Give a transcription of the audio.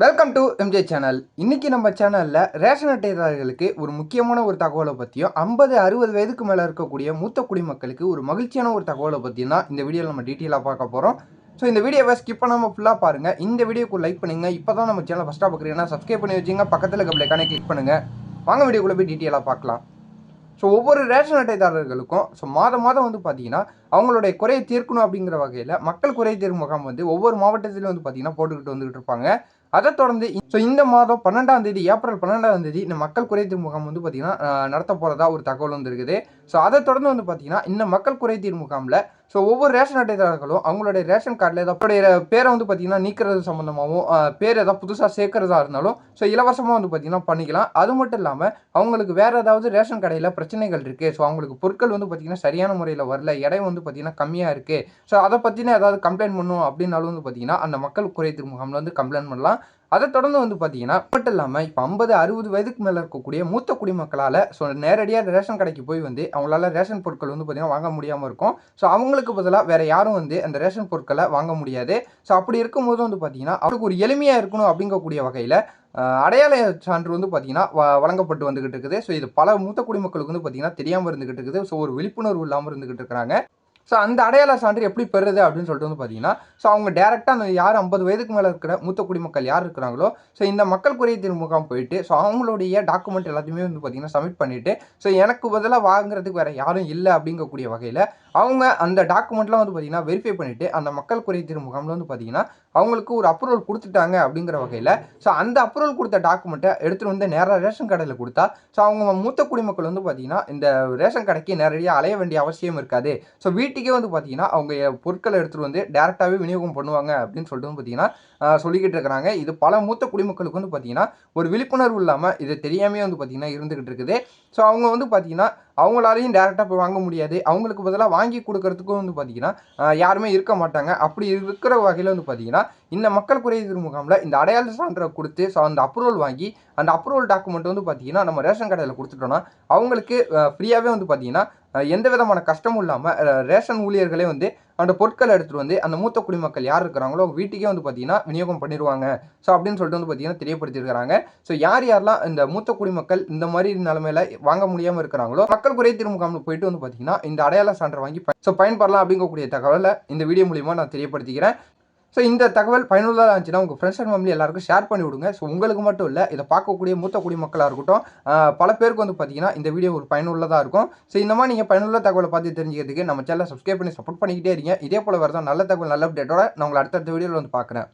Welcome to MJ channel இன்னைக்கு நம்ம சேனலில் ரேஷன் அட்டைதாரர்களுக்கு ஒரு முக்கியமான ஒரு தகவலை பற்றியும் ஐம்பது அறுபது வயதுக்கு மேலே இருக்கக்கூடிய மூத்த குடிமக்களுக்கு ஒரு மகிழ்ச்சியான ஒரு தகவலை பற்றியும் தான் இந்த வீடியோவில் நம்ம டீட்டெயிலாக பார்க்க போகிறோம் ஸோ இந்த வீடியோவை ஸ்கிப் பண்ணாமல் ஃபுல்லாக பாருங்கள் இந்த வீடியோக்கு லைக் பண்ணுங்க. இப்போ தான் நம்ம சேனல் ஃபஸ்ட்டாக பார்க்குறீங்கன்னா சப்ஸ்கிரைப் பண்ணி வச்சுங்க பக்கத்தில் கப்ளைக்கானே கிளிக் பண்ணுங்கள் வாங்க வீடியோக்குள்ளே போய் டீட்டெயிலாக பார்க்கலாம். ஸோ ஒவ்வொரு ரேஷன் அட்டைதாரர்களுக்கும் ஸோ மாதம் மாதம் வந்து பார்த்தீங்கன்னா அவங்களுடைய குறையை தீர்க்கணும் அப்படிங்கிற வகையில் மக்கள் குறை தீர்க்கும் முகாம் வந்து ஒவ்வொரு மாவட்டத்திலும் வந்து பார்த்தீங்கன்னா போட்டுக்கிட்டு வந்துகிட்டு இருப்பாங்க. அதை தொடர்ந்து ஸோ இந்த மாதம் பன்னெண்டாம் தேதி ஏப்ரல் பன்னெண்டாம் தேதி இந்த மக்கள் குறைதீர் முகாம் வந்து பார்த்தீங்கன்னா நடத்த போகிறதா ஒரு தகவல் வந்துருக்குது ஸோ அதை தொடர்ந்து வந்து பார்த்தீங்கன்னா இந்த மக்கள் குறைதீர் முகாமில் ஸோ ஒவ்வொரு ரேஷன் அட்டைதாரர்களும் அவங்களுடைய ரேஷன் கார்டில் ஏதாவது பேரை வந்து பார்த்தீங்கன்னா நீக்கிறது சம்மந்தமாகவும் பேர் ஏதாவது புதுசாக சேர்க்கறதா இருந்தாலும் ஸோ இலவசமாக வந்து பார்த்தீங்கன்னா பண்ணிக்கலாம். அது மட்டும் இல்லாமல் அவங்களுக்கு வேறு ஏதாவது ரேஷன் கடையில் பிரச்சனைகள் இருக்குது ஸோ அவங்களுக்கு பொருட்கள் வந்து பார்த்தீங்கன்னா சரியான முறையில் வரல. இடம் வந்து பார்த்தீங்கன்னா கம்மியாக இருக்குது ஸோ அதை பற்றின ஏதாவது கம்ப்ளைண்ட் பண்ணணும் அப்படின்னாலும் வந்து பார்த்தீங்கன்னா அந்த மக்கள் குறைதீர் முகாமில் வந்து கம்ப்ளைண்ட் பண்ணலாம். அதை தொடர்ந்து வந்து பார்த்தீங்கன்னா மட்டும் இல்லாமல் இப்போ ஐம்பது அறுபது வயதுக்கு மேலே இருக்கக்கூடிய மூத்த குடிமக்களால் ஸோ நேரடியாக ரேஷன் கடைக்கு போய் வந்து அவங்களால ரேஷன் பொருட்கள் வந்து பார்த்தீங்கன்னா வாங்க முடியாமல் இருக்கும். ஸோ அவங்களுக்கு பதிலாக வேறு யாரும் வந்து அந்த ரேஷன் பொருட்களை வாங்க முடியாது. ஸோ அப்படி இருக்கும்போது வந்து பார்த்தீங்கன்னா அவருக்கு ஒரு எளிமையாக இருக்கணும் அப்படிங்கக்கூடிய வகையில் அடையாள சான்று வந்து பார்த்தீங்கன்னா வ- வழங்கப்பட்டு வந்துகிட்டு இருக்குது. ஸோ இது பல மூத்த குடிமக்களுக்கு வந்து பார்த்தீங்கன்னா தெரியாமல் இருந்துகிட்டு இருக்குது. ஸோ ஒரு விழிப்புணர்வு இல்லாமல் இருந்துகிட்டு இருக்கிறாங்க. ஸோ அந்த அடையாள சான்று எப்படி பெறுறது அப்படின்னு சொல்லிட்டு வந்து பார்த்தீங்கன்னா ஸோ அவங்க டேரெக்டாக அந்த யார் ஐம்பது வயதுக்கு மேலே இருக்கிற மூத்த குடிமக்கள் யார் இருக்கிறாங்களோ ஸோ இந்த மக்கள் குறைதீர் முகாம் போயிட்டு ஸோ அவங்களுடைய டாக்குமெண்ட் எல்லாத்தையுமே வந்து பார்த்தீங்கன்னா சப்மிட் பண்ணிவிட்டு ஸோ எனக்கு பதிலாக வாங்குறதுக்கு வேறு யாரும் இல்லை அப்படிங்கக்கூடிய வகையில் அவங்க அந்த டாக்குமெண்ட்லாம் வந்து பார்த்தீங்கன்னா வெரிஃபை பண்ணிவிட்டு அந்த மக்கள் குறைதீர் முகாமில் வந்து பார்த்தீங்கன்னா அவங்களுக்கு ஒரு அப்ரூவல் கொடுத்துட்டாங்க அப்படிங்கிற வகையில் ஸோ அந்த அப்ரூவல் கொடுத்த டாக்குமெண்ட்டை எடுத்துகிட்டு வந்து நேராக ரேஷன் கடையில் கொடுத்தா ஸோ அவங்க மூத்த குடிமக்கள் வந்து பார்த்தீங்கன்னா இந்த ரேஷன் கடைக்கு நேரடியாக அலைய வேண்டிய அவசியம் இருக்காது. ஸோ வீட்டு வந்து பார்த்தீங்கன்னா அவங்க பொருட்களை எடுத்துகிட்டு வந்து டேரெக்டாகவே விநியோகம் பண்ணுவாங்க அப்படின்னு சொல்லிட்டு வந்து பார்த்தீங்கன்னா சொல்லிக்கிட்டு இருக்கிறாங்க. இது பல மூத்த குடிமக்களுக்கு வந்து பார்த்தீங்கன்னா ஒரு விழிப்புணர்வு இல்லாமல் இது தெரியாமே வந்து பார்த்தீங்கன்னா இருந்துகிட்டு இருக்குது. ஸோ அவங்க வந்து பார்த்தீங்கன்னா அவங்களாலையும் டேரெக்டாக போய் வாங்க முடியாது. அவங்களுக்கு பதிலாக வாங்கி கொடுக்கறதுக்கும் வந்து பார்த்தீங்கன்னா யாருமே இருக்க மாட்டாங்க. அப்படி இருக்கிற வகையில் வந்து பார்த்தீங்கன்னா இந்த மக்கள் குறைதீர் முகாமில் இந்த அடையாள சான்றை கொடுத்து ஸோ அந்த அப்ரூவல் வாங்கி அந்த அப்ரூவல் டாக்குமெண்ட் வந்து பார்த்தீங்கன்னா நம்ம ரேஷன் கடையில் கொடுத்துட்டோன்னா அவங்களுக்கு ஃப்ரீயாகவே வந்து பார்த்திங்கன்னா எந்த விதமான கஷ்டமும் இல்லாமல் ரேஷன் ஊழியர்களே வந்து அந்த பொருட்களை எடுத்துகிட்டு வந்து அந்த மூத்த குடிமக்கள் யார் இருக்கிறாங்களோ அவங்க வீட்டுக்கே வந்து பார்த்தீங்கன்னா விநியோகம் பண்ணிடுவாங்க ஸோ அப்படின்னு சொல்லிட்டு வந்து பார்த்தீங்கன்னா தெரியப்படுத்தியிருக்கிறாங்க. ஸோ யார் யாரெல்லாம் இந்த மூத்த குடிமக்கள் இந்த மாதிரி நிலமையில வாங்க முடியாமல் இருக்கிறாங்களோ மக்கள் குறை முகாமில் போயிட்டு வந்து பார்த்தீங்கன்னா இந்த அடையாள சான்றை வாங்கி ஸோ பயன்படலாம் அப்படிங்கக்கூடிய தகவலை இந்த வீடியோ மூலியமாக நான் தெரியப்படுத்திக்கிறேன். ஸோ இந்த தகவல் பயனுள்ளதாக இருந்துச்சுன்னா உங்கள் ஃப்ரெண்ட்ஸ் அண்ட் ஃபேமிலி எல்லாருக்கும் ஷேர் பண்ணி விடுங்க. ஸோ உங்களுக்கு மட்டும் இல்லை இதை பார்க்கக்கூடிய மூத்த குடிமக்களாக இருக்கட்டும் பல பேருக்கு வந்து பார்த்தீங்கன்னா இந்த வீடியோ ஒரு பயனுள்ளதாக இருக்கும். ஸோ இந்த மாதிரி நீங்கள் பயனுள்ள தகவலை பார்த்து தெரிஞ்சுக்கிறதுக்கு நம்ம சேனலை சப்ஸ்கிரைப் பண்ணி சப்போர்ட் பண்ணிக்கிட்டே இருங்க. இதே போல் வரதான் நல்ல தகவல் நல்ல அப்டேட்டோட நான் உங்களை அடுத்தடுத்த வீடியோவில் வந்து பார்க்குறேன்